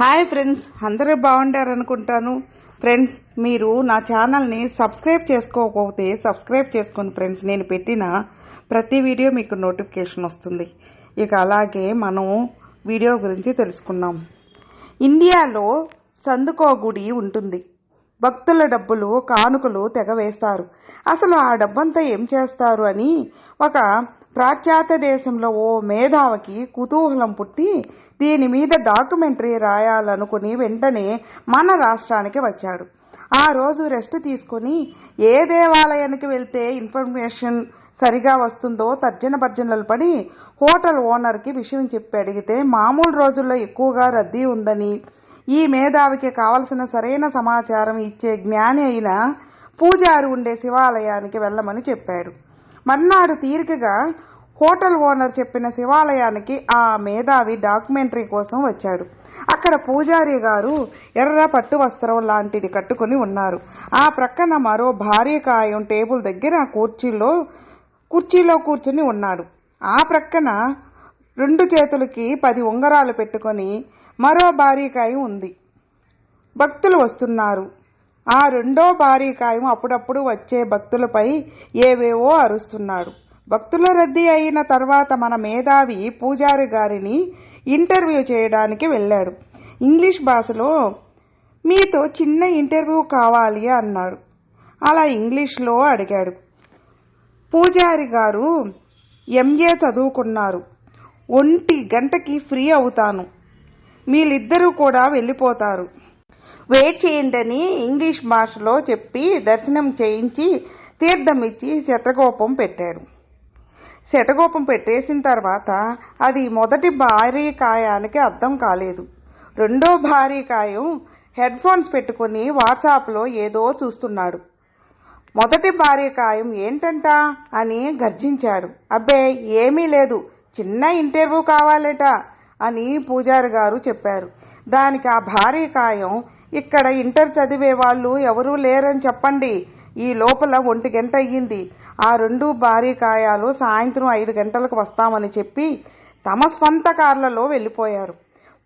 Hi friends అందరూ బాగుంటారు అనుకుంటాను ఫ్రెండ్స్ మీరు నా ఛానల్ని సబ్స్క్రైబ్ చేసుకోకపోతే సబ్స్క్రైబ్ చేసుకోండి ఫ్రెండ్స్ నేను పెట్టిన ప్రతి వీడియో మీకు నోటిఫికేషన్ వస్తుంది. ఇక అలాగే మనం వీడియో గురించి తెలుసుకున్నాం ఇండియాలో సందుకో గుడి ఉంటుంది. భక్తుల డబ్బులు కానుకలు తెగ వేస్తారు. అసలు ఆ డబ్బంతా ఏం చేస్తారు అని ఒక పాశ్చాత్య దేశంలో ఓ మేధావికి కుతూహలం పుట్టి దీని మీద డాక్యుమెంటరీ రాయాలనుకుని వెంటనే మన రాష్ట్రానికి వచ్చాడు. ఆ రోజు రెస్ట్ తీసుకొని ఏ దేవాలయానికి వెళ్తే ఇన్ఫర్మేషన్ సరిగా వస్తుందో తర్జన భర్జనలు పడి హోటల్ ఓనర్కి విషయం చెప్పి అడిగితే మామూలు రోజుల్లో ఎక్కువగా రద్దీ ఉందని ఈ మేధావికి కావలసిన సరైన సమాచారం ఇచ్చే జ్ఞాని అయిన పూజారి ఉండే శివాలయానికి వెళ్ళమని చెప్పాడు. మర్నాడు తీరికగా హోటల్ ఓనర్ చెప్పిన శివాలయానికి ఆ మేధావి డాక్యుమెంటరీ కోసం వచ్చాడు. అక్కడ పూజారి గారు ఎర్ర పట్టు వస్త్రం లాంటిది కట్టుకుని ఉన్నారు. ఆ ప్రక్కన మరో భారీ కాయం టేబుల్ దగ్గర కుర్చీలో కుర్చీలో కూర్చుని ఉన్నాడు. ఆ ప్రక్కన రెండు చేతులకి పది ఉంగరాలు పెట్టుకొని మరో భారీకాయం ఉంది. భక్తులు వస్తున్నారు. ఆ రెండో భారీకాయం అప్పుడప్పుడు వచ్చే భక్తులపై ఏవేవో అరుస్తున్నాడు. భక్తుల రద్దీ అయిన తర్వాత మన మేధావి పూజారి గారిని ఇంటర్వ్యూ చేయడానికి వెళ్ళాడు. ఇంగ్లీష్ భాషలో మీతో చిన్న ఇంటర్వ్యూ కావాలి అన్నాడు. అలా ఇంగ్లీష్లో అడిగాడు. పూజారి గారు ఎంఏ చదువుకున్నారు. ఒంటి గంటకి ఫ్రీ అవుతాను. వీళ్ళిద్దరూ కూడా వెళ్ళిపోతారు. వెయిట్ చేయండి ఇంగ్లీష్ భాషలో చెప్పి దర్శనం చేయించి తీర్థం ఇచ్చి శతకోపం పెట్టాడు. శటగోపం పెట్టేసిన తర్వాత అది మొదటి భారీ కాయానికి అర్థం కాలేదు. రెండో భారీ కాయం హెడ్ ఫోన్స్ పెట్టుకుని వాట్సాప్లో ఏదో చూస్తున్నాడు. మొదటి భారీ కాయం ఏంటంట? అని గర్జించాడు. అబ్బే ఏమీ లేదు. చిన్న ఇంటర్వ్యూ కావాలట అని పూజారి గారు చెప్పారు. దానికి ఆ భారీ కాయం ఇక్కడ ఇంటర్ చదివే వాళ్ళు ఎవరూ లేరని చెప్పండి. ఈ లోపల ఒంటి గంట అయ్యింది. ఆ రెండు భారీ కాయాలు సాయంత్రం ఐదు గంటలకు వస్తామని చెప్పి తమ స్వంత కార్లలో వెళ్ళిపోయారు.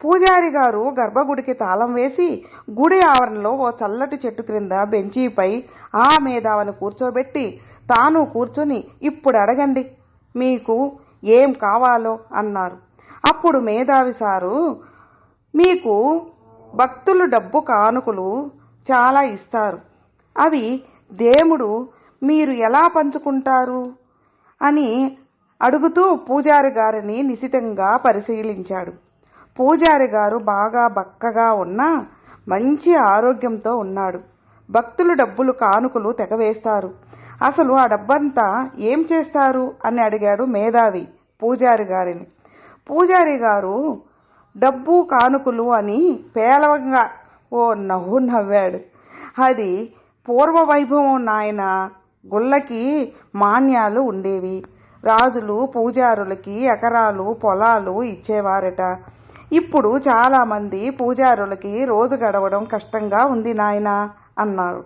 పూజారి గారు గర్భగుడికి తాళం వేసి గుడి ఆవరణలో ఓ చల్లటి చెట్టు క్రింద బెంచీపై ఆ మేధావని కూర్చోబెట్టి తాను కూర్చుని ఇప్పుడు అడగండి మీకు ఏం కావాలో అన్నారు. అప్పుడు మేధావి సారు మీకు భక్తులు డబ్బు కానుకలు చాలా ఇస్తారు. అవి దేవుడు మీరు ఎలా పంచుకుంటారు? అని అడుగుతూ పూజారి గారిని నిశితంగా పరిశీలించాడు. పూజారి గారు బాగా బక్కగా ఉన్నా మంచి ఆరోగ్యంతో ఉన్నాడు. భక్తులు డబ్బులు కానుకలు తెగవేస్తారు. అసలు ఆ డబ్బంతా ఏం చేస్తారు? అని అడిగాడు మేధావి పూజారి గారిని. పూజారి గారు డబ్బు కానుకలు అని పేలవంగా ఓ నవ్వు నవ్వాడు. అది పూర్వ వైభవం నాయన గుళ్ళకి మాన్యాలు ఉండేవి. రాజులు పూజారులకి ఎకరాలు పొలాలు ఇచ్చేవారట. ఇప్పుడు చాలామంది పూజారులకి రోజు గడవడం కష్టంగా ఉంది నాయన అన్నారు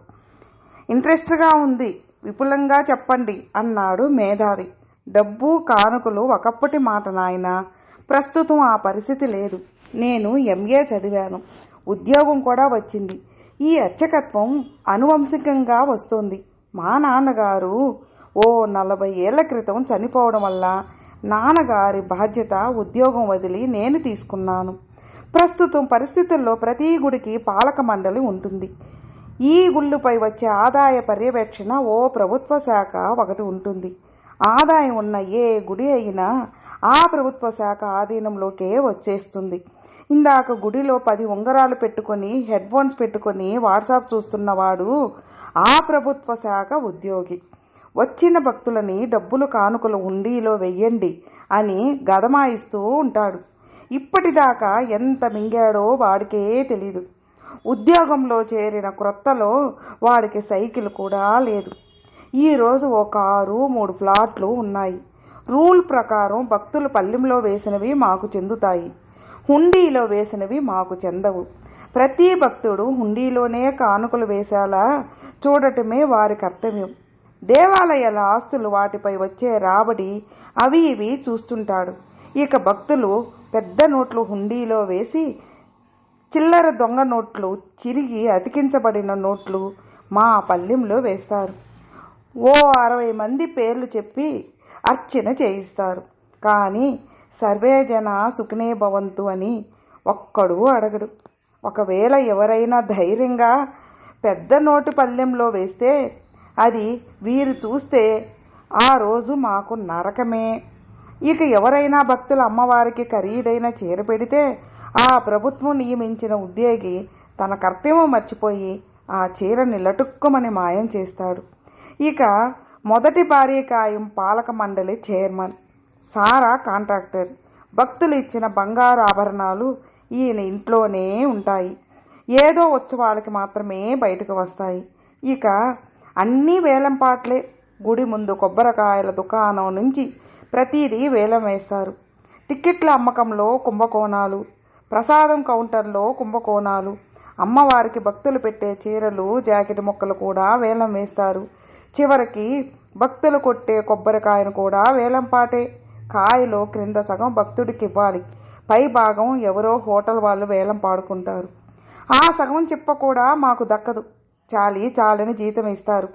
ఇంట్రెస్ట్గా ఉంది. విపులంగా చెప్పండి అన్నాడు మేధావి. డబ్బు కానుకలు ఒకప్పటి మాట నాయన. ప్రస్తుతం ఆ పరిస్థితి లేదు. నేను ఎంఏ చదివాను. ఉద్యోగం కూడా వచ్చింది. ఈ అర్చకత్వం అనువంశికంగా వస్తుంది. మా నాన్నగారు ఓ నలభై ఏళ్ళ క్రితం చనిపోవడం వల్ల నాన్నగారి బాధ్యత ఉద్యోగం వదిలి నేను తీసుకున్నాను. ప్రస్తుతం పరిస్థితుల్లో ప్రతి గుడికి పాలక మండలి ఉంటుంది. ఈ గుళ్ళుపై వచ్చే ఆదాయ పర్యవేక్షణ ఓ ప్రభుత్వ శాఖ ఒకటి ఉంటుంది. ఆదాయం ఉన్న ఏ గుడి అయినా ఆ ప్రభుత్వ శాఖ ఆధీనంలోకే వచ్చేస్తుంది. ఇందాక గుడిలో పది ఉంగరాలు పెట్టుకొని హెడ్ ఫోన్స్ పెట్టుకొని వాట్సాప్ చూస్తున్నవాడు ఆ ప్రభుత్వ శాఖ ఉద్యోగి. వచ్చిన భక్తులని డబ్బులు కానుకలు హుండీలో వెయ్యండి అని గదమాయిస్తూ ఉంటాడు. ఇప్పటిదాకా ఎంత మింగాడో వాడికే తెలీదు. ఉద్యోగంలో చేరిన క్రొత్తలో వాడికి సైకిల్ కూడా లేదు. ఈరోజు ఓ కారు మూడు ఫ్లాట్లు ఉన్నాయి. రూల్ ప్రకారం భక్తులు పల్లెంలో వేసినవి మాకు చెందుతాయి. హుండీలో వేసినవి మాకు చెందవు. ప్రతి భక్తుడు హుండీలోనే కానుకలు వేసేలా చూడటమే వారి కర్తవ్యం. దేవాలయాల ఆస్తులు వాటిపై వచ్చే రాబడి అవి ఇవి చూస్తుంటాడు. ఇక భక్తులు పెద్ద నోట్లు హుండీలో వేసి చిల్లర దొంగ నోట్లు చిరిగి అతికించబడిన నోట్లు మా పల్లెంలో వేస్తారు. ఓ అరవై మంది పేర్లు చెప్పి అర్చన చేయిస్తారు. కానీ సర్వే జన సుఖనే భవంతు అని ఒక్కడు అడగడు. ఒకవేళ ఎవరైనా ధైర్యంగా పెద్ద నోటు పల్లెంలో వేస్తే అది వీరు చూస్తే ఆ రోజు మాకు నరకమే. ఇక ఎవరైనా భక్తుల అమ్మవారికి ఖరీదైన చీర పెడితే ఆ ప్రభుత్వం నియమించిన ఉద్యోగి తన కర్తవ్యం మర్చిపోయి ఆ చీరని లటుక్కుమని మాయం చేస్తాడు. ఇక మొదటి భార్య కాయం పాలక మండలి చైర్మన్ సారా కాంట్రాక్టర్. భక్తులు ఇచ్చిన బంగారు ఆభరణాలు ఈయన ఇంట్లోనే ఉంటాయి. ఏదో ఉత్సవాలకి మాత్రమే బయటకు వస్తాయి. ఇక అన్నీ వేలంపాట్లే గుడి ముందు కొబ్బరికాయల దుకాణం నుంచి ప్రతిదీ వేలం వేస్తారు. టిక్కెట్ల అమ్మకంలో కుంభకోణాలు ప్రసాదం కౌంటర్లో కుంభకోణాలు అమ్మవారికి భక్తులు పెట్టే చీరలు జాకెట్ ముక్కలు కూడా వేలం వేస్తారు. చివరికి భక్తులు కొట్టే కొబ్బరికాయను కూడా వేలంపాటే కాయలో క్రింద సగం భక్తుడికి ఇవ్వాలి. పై భాగం ఎవరో హోటల్ వాళ్ళు వేలం పాడుకుంటారు. ఆ సగం చిప్ప కూడా మాకు దక్కదు. చాలి చాలని జీతం ఇస్తారు.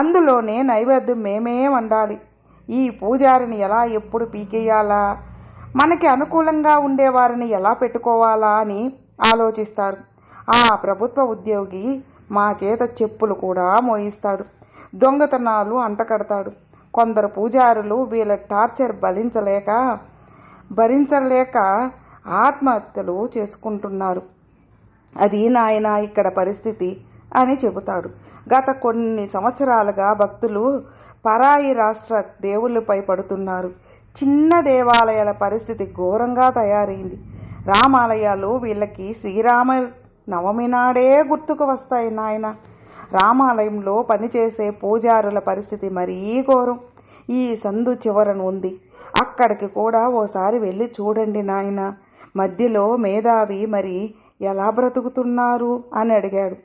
అందులోనే నైవేద్యం మేమే వండాలి. ఈ పూజారిని ఎలా ఎప్పుడు పీకేయాలా? మనకి అనుకూలంగా ఉండేవారిని ఎలా పెట్టుకోవాలా అని ఆలోచిస్తారు. ఆ ప్రభుత్వ ఉద్యోగి మా చేత చెప్పులు కూడా మోయిస్తాడు. దొంగతనాలు అంటకడతాడు. కొందరు పూజారులు వీళ్ళ టార్చర్ భరించలేక భరించలేక ఆత్మహత్యలు చేసుకుంటున్నారు. అది నాయన ఇక్కడ పరిస్థితి అని చెబుతాడు. గత కొన్ని సంవత్సరాలుగా భక్తులు పరాయి రాష్ట్ర దేవుళ్ళపై పడుతున్నారు. చిన్న దేవాలయాల పరిస్థితి ఘోరంగా తయారైంది. రామాలయాలు వీళ్ళకి శ్రీరామ నవమి నాడే గుర్తుకు వస్తాయి నాయన. రామాలయంలో పనిచేసే పూజారుల పరిస్థితి మరీ ఘోరం. ఈ సందు చివరన ఉంది. అక్కడికి కూడా ఓసారి వెళ్ళి చూడండి నాయన. మధ్యలో మేధావి మరి ఎలా బ్రతుకుతున్నారు అని అడిగాడు.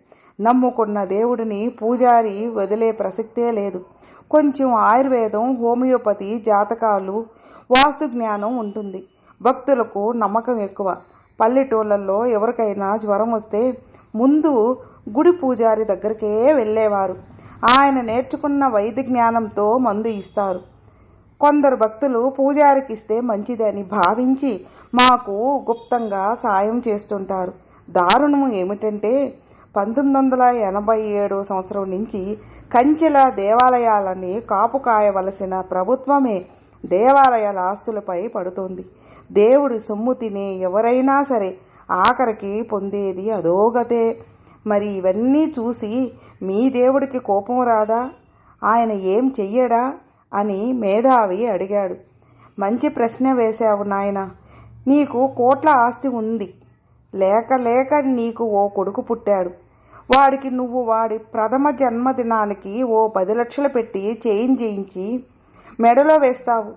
నమ్ముకున్న దేవుడిని పూజారి వదిలే ప్రసక్తే లేదు. కొంచెం ఆయుర్వేదం హోమియోపతి జాతకాలు వాస్తు జ్ఞానం ఉంటుంది. భక్తులకు నమ్మకం ఎక్కువ. పల్లెటూళ్ళల్లో ఎవరికైనా జ్వరం వస్తే ముందు గుడి పూజారి దగ్గరికే వెళ్ళేవారు. ఆయన నేర్చుకున్న వైద్య జ్ఞానంతో మందు ఇస్తారు. కొందరు భక్తులు పూజారికి ఇస్తే మంచిదని భావించి మాకు గుప్తంగా సాయం చేస్తుంటారు. దారుణం ఏమిటంటే పంతొమ్మిది వందల ఎనభై ఏడు సంవత్సరం నుంచి కంచెల దేవాలయాలని కాపు కాయవలసిన ప్రభుత్వమే దేవాలయాల ఆస్తులపై పడుతోంది. దేవుడి సొమ్ము తినే ఎవరైనా సరే ఆఖరికి పొందేది అదోగతే మరి ఇవన్నీ చూసి మీ దేవుడికి కోపం రాదా? ఆయన ఏం చెయ్యడా? అని మేధావి అడిగాడు. మంచి ప్రశ్న వేశావు నాయన. నీకు కోట్ల ఆస్తి ఉంది. లేక లేక నీకు ఓ కొడుకు పుట్టాడు. వాడికి నువ్వు వాడి ప్రథమ జన్మదినానికి ఓ పది లక్షలు పెట్టి చేయిన్ చేయించి మెడలో వేస్తావు.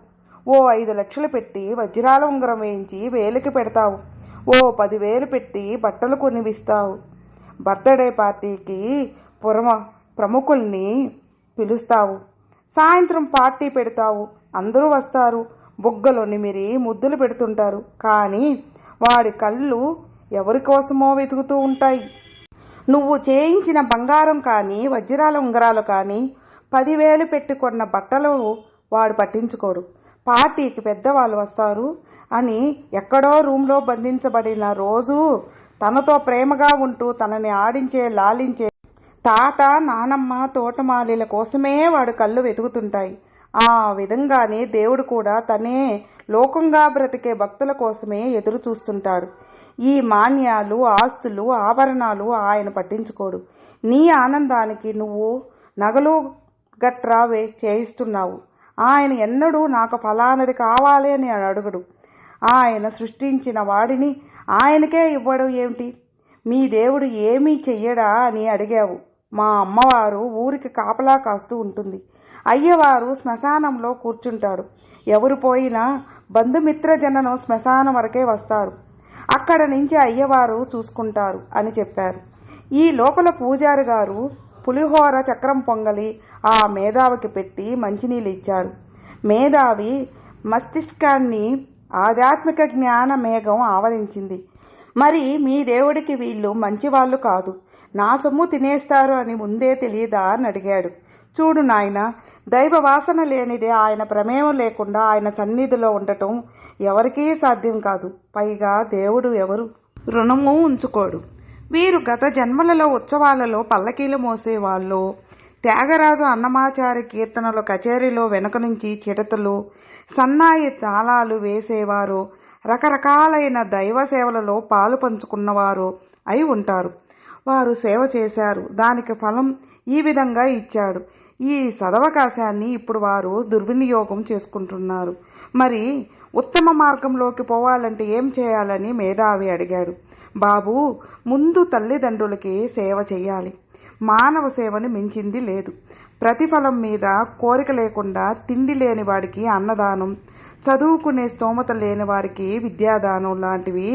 ఓ ఐదు లక్షలు పెట్టి వజ్రాల ఉంగరం వేయించి వేలికి పెడతావు. ఓ పదివేలు పెట్టి బట్టలు కొనివిస్తావు. బర్త్డే పార్టీకి పురమ ప్రముఖుల్ని పిలుస్తావు. సాయంత్రం పార్టీ పెడతావు. అందరూ వస్తారు. బుగ్గలు నిమిరి ముద్దులు పెడుతుంటారు. కానీ వాడి కళ్ళు ఎవరి కోసమో వెతుకుతూ ఉంటాయి. నువ్వు చేయించిన బంగారం కానీ వజ్రాల ఉంగరాలు కానీ పదివేలు పెట్టుకున్న బట్టలు వాడు పట్టించుకోడు. పార్టీకి పెద్దవాళ్ళు వస్తారు అని ఎక్కడో రూమ్లో బంధించబడిన రోజు తనతో ప్రేమగా ఉంటూ తనని ఆడించే లాలించే తాత నానమ్మ తోటమాలిల కోసమే వాడు కళ్ళు వెతుకుతుంటాయి. ఆ విధంగానే దేవుడు కూడా తనే లోకంగా బ్రతికే భక్తుల కోసమే ఎదురు చూస్తుంటాడు ఈ మాన్యాలు ఆస్తులు ఆభరణాలు ఆయన పట్టించుకోడు. నీ ఆనందానికి నువ్వు నగలు గట్రా వే చేయిస్తున్నావు. ఆయన ఎన్నడూ నాకు ఫలానది కావాలి అని అడుగుడు. ఆయన సృష్టించిన వాడిని ఆయనకే ఇవ్వడం ఏమిటి? మీ దేవుడు ఏమీ చెయ్యడా అని అడిగావు. మా అమ్మవారు ఊరికి కాపలా కాస్తూ ఉంటుంది. అయ్యవారు శ్మశానంలో కూర్చుంటాడు ఎవరు పోయినా బంధుమిత్రజనను శ్మశానం వరకే వస్తారు. అక్కడ నుంచి అయ్యవారు చూసుకుంటారు అని చెప్పారు. ఈ లోపల పూజారి గారు పులిహోర చక్రం పొంగలి ఆ మేధావికి పెట్టి మంచినీళ్ళు ఇచ్చారు. మేధావి మస్తిష్కాన్ని ఆధ్యాత్మిక జ్ఞాన మేఘం ఆవరించింది. మరి మీ దేవుడికి వీళ్ళు మంచివాళ్ళు కాదు. నా సొమ్ము తినేస్తారు అని ముందే తెలియదా అని అడిగాడు. చూడు నాయన దైవ వాసన లేనిదే ఆయన ప్రమేయం లేకుండా ఆయన సన్నిధిలో ఉండటం ఎవరికీ సాధ్యం కాదు. పైగా దేవుడు ఎవరు? రుణము ఉంచుకోడు. వీరు గత జన్మలలో ఉత్సవాలలో పల్లకీలు మోసేవాళ్ళు. త్యాగరాజు అన్నమాచారి కీర్తనల కచేరీలో వెనుక నుంచి చిడతలు సన్నాయి తాళాలు వేసేవారు. రకరకాలైన దైవ సేవలలో పాలు పంచుకున్నవారు అయి ఉంటారు. వారు సేవ చేశారు. దానికి ఫలం ఈ విధంగా ఇచ్చాడు. ఈ సదవకాశాన్ని ఇప్పుడు వారు దుర్వినియోగం చేసుకుంటున్నారు. మరి ఉత్తమ మార్గంలోకి పోవాలంటే ఏం చేయాలని మేధావి అడిగాడు. బాబు ముందు తల్లిదండ్రులకి సేవ చేయాలి. మానవ సేవను మించింది లేదు. ప్రతిఫలం మీద కోరిక లేకుండా తిండి లేని వాడికి అన్నదానం చదువుకునే స్తోమత లేని వారికి విద్యాదానం లాంటివి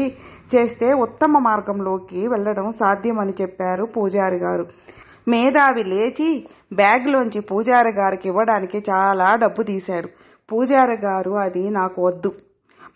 చేస్తే ఉత్తమ మార్గంలోకి వెళ్ళడం సాధ్యమని చెప్పారు పూజారి గారు. మేధావి లేచి బ్యాగ్లోంచి పూజారి గారికి ఇవ్వడానికి చాలా డబ్బు తీశాడు. పూజారి గారు అది నాకు వద్దు.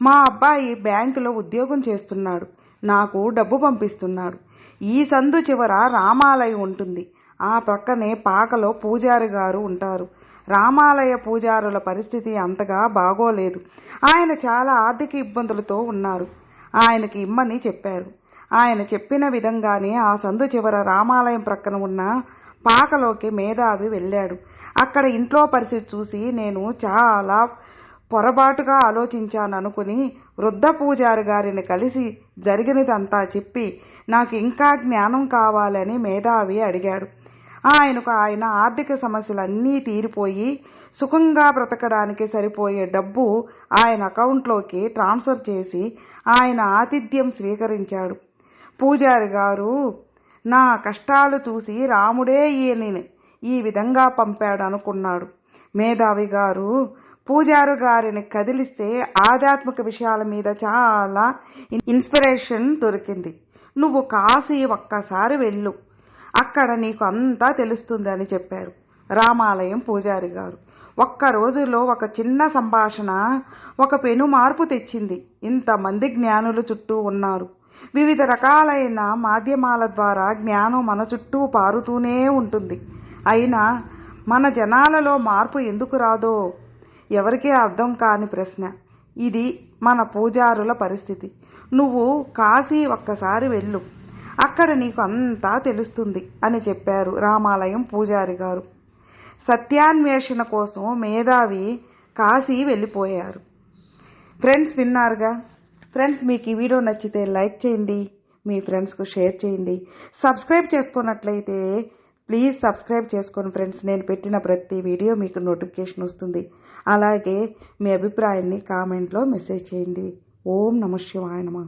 మా అబ్బాయి బ్యాంకులో ఉద్యోగం చేస్తున్నాడు. నాకు డబ్బు పంపిస్తున్నాడు. ఈ సందు చివర రామాలయం ఉంటుంది. ఆ ప్రక్కనే పాకలో పూజారి గారు ఉంటారు. రామాలయ పూజారుల పరిస్థితి అంతగా బాగోలేదు. ఆయన చాలా ఆర్థిక ఇబ్బందులతో ఉన్నారు. ఆయనకి ఇమ్మని చెప్పారు. ఆయన చెప్పిన విధంగానే ఆ సందు చివర రామాలయం ప్రక్కన ఉన్న పాకలోకి మేధావి వెళ్ళాడు. అక్కడ ఇంట్లో పరిస్థితి చూసి నేను చాలా పొరపాటుగా ఆలోచించాను అనుకుని వృద్ధ పూజారి గారిని కలిసి జరిగినదంతా చెప్పి నాకు ఇంకా జ్ఞానం కావాలని మేధావి అడిగాడు. ఆయనకు ఆయన ఆర్థిక సమస్యలన్నీ తీరిపోయి సుఖంగా బ్రతకడానికి సరిపోయే డబ్బు ఆయన అకౌంట్లోకి ట్రాన్స్ఫర్ చేసి ఆయన ఆతిథ్యం స్వీకరించాడు. పూజారి గారు నా కష్టాలు చూసి రాముడే ఈయనని ఈ విధంగా పంపాడు అనుకున్నాడు మేధావి గారు పూజారు గారిని కదిలిస్తే ఆధ్యాత్మిక విషయాల మీద చాలా ఇన్స్పిరేషన్ దొరికింది. నువ్వు కాశీ ఒక్కసారి వెళ్ళు. అక్కడ నీకు అంతా తెలుస్తుంది అని చెప్పారు రామాలయం పూజారి గారు. ఒక్క రోజులో ఒక చిన్న సంభాషణ ఒక పెను మార్పు తెచ్చింది. ఇంతమంది జ్ఞానులు చుట్టూ ఉన్నారు. వివిధ రకాలైన మాధ్యమాల ద్వారా జ్ఞానం మన చుట్టూ పారుతూనే ఉంటుంది. అయినా మన జనాలలో మార్పు ఎందుకు రాదో ఎవరికీ అర్థం కాని ప్రశ్న. ఇది మన పూజారుల పరిస్థితి. నువ్వు కాశీ ఒక్కసారి వెళ్ళు. అక్కడ నీకు అంతా తెలుస్తుంది అని చెప్పారు రామాలయం పూజారి గారు. సత్యాన్వేషణ కోసం మేధావి కాశీ వెళ్ళిపోయారు. ఫ్రెండ్స్ విన్నారుగా? ఫ్రెండ్స్ మీకు ఈ వీడియో నచ్చితే లైక్ చేయండి మీ ఫ్రెండ్స్కు షేర్ చేయండి. సబ్స్క్రైబ్ చేసుకున్నట్లయితే ప్లీజ్ సబ్స్క్రైబ్ చేసుకోండి ఫ్రెండ్స్ నేను పెట్టిన ప్రతి వీడియో మీకు నోటిఫికేషన్ వస్తుంది. అలాగే మీ అభిప్రాయాన్ని కామెంట్లో మెసేజ్ చేయండి. ఓం నమ శివాయ నమ.